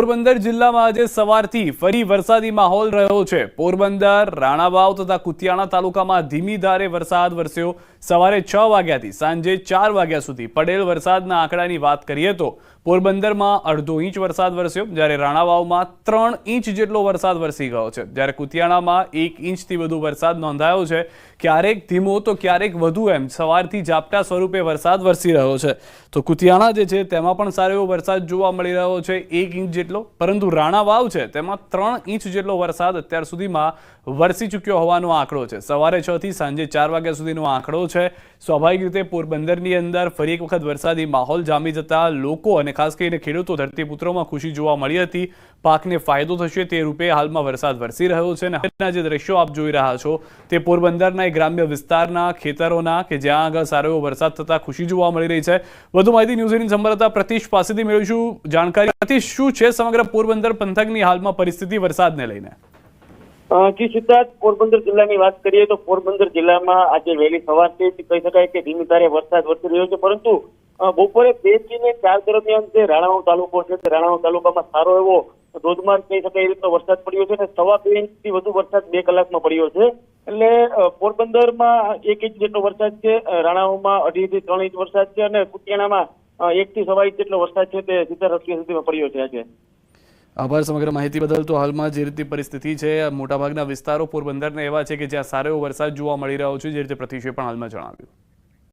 પોરબંદર જિલ્લામાં આજે સવારથી ફરી વરસાદી માહોલ રહ્યો છે. પોરબંદર, રાણાવાવ તથા કુતિયાણા તાલુકામાં ધીમી ધારે વરસાદ વરસ્યો. સવારે છ વાગ્યાથી સાંજે ચાર વાગ્યા સુધી પડેલ વરસાદના આંકડાની વાત કરીએ તો પોરબંદરમાં અડધો ઇંચ વરસાદ વરસ્યો. જ્યારે રાણાવાવમાં ત્રણ ઇંચ જેટલો વરસાદ વરસી ગયો છે. જ્યારે કુતિયાણામાં એક ઇંચથી વધુ વરસાદ નોંધાયો છે. ક્યારેક ધીમો તો ક્યારેક વધુ એમ સવારથી ઝાપટા સ્વરૂપે વરસાદ વરસી રહ્યો છે. તો કુતિયાણા જે છે તેમાં પણ સારો એવો વરસાદ જોવા મળી રહ્યો છે. એક ઇંચ જેટલો પરંતુ રાણા વાવ છે, તેમાં ત્રણ ઇંચ જેટલો વરસાદ અત્યાર સુધીમાં વરસી ચૂક્યો હોવાનો આંકડો છે. સવારે છ થી સાંજે ચાર વાગ્યા સુધીનો આંકડો છે. સ્વાભાવિક રીતે પોરબંદરની અંદર ફરી એક વખત વરસાદી માહોલ જામી જતા લોકો અને ખાસ કરીને ખેડૂતો ધરતીપુત્રોમાં ખુશી જોવા મળી હતી. પાકને ફાયદો થશે તે રૂપે હાલમાં વરસાદ વરસી રહ્યો છે અને જે દ્રશ્યો આપ જોઈ રહ્યા છો, તે પોરબંદરના ગ્રામ્ય વિસ્તારના ખેતરોના કે જ્યાં આગળ સારો એવો વરસાદ થતા ખુશી જોવા મળી રહી છે. વધુ માહિતી ન્યૂઝ એટીન સંભાળતા પ્રતિશ પાસેથી મેળવીશું. જાણકારી પ્રતિશ, શું છે સમગ્ર પોરબંદર પંથકની હાલમાં પરિસ્થિતિ વરસાદને લઈને? જી સિદ્ધાર્થ, પોરબંદર જિલ્લાની વાત કરીએ તો પોરબંદર જિલ્લામાં આજે વહેલી સવારથી કહી શકાય કે ધીમી ધારે વરસાદ વરસી રહ્યો છે, પરંતુ બપોરે બેથી ચાર દરમિયાન જે રાણાવ તાલુકો છે તે રાણાવ તાલુકામાં સારો એવો ધોધમાર કહી શકાય એ રીતનો વરસાદ પડ્યો છે અને સવા બે ઇંચથી વધુ વરસાદ બે કલાકમાં પડ્યો છે. એટલે પોરબંદરમાં એક ઇંચ જેટલો વરસાદ છે રાણાઓમાં અઢી થી ત્રણ ઇંચ વરસાદ છે અને કુતિયાણામાં એક થી સવા ઇંચ જેટલો વરસાદ છે તે સીધા રસ્તી સુધીમાં પડ્યો છે આજે. આભાર સમગ્ર માહિતી બદલ. તો હાલમાં જે રીતે પરિસ્થિતિ છે, મોટાભાગના વિસ્તારો પોરબંદરના એવા છે કે જ્યાં સારો વરસાદ જોવા મળી રહ્યો છે, જે રીતે પ્રતિશે પણ હાલમાં જણાવ્યું.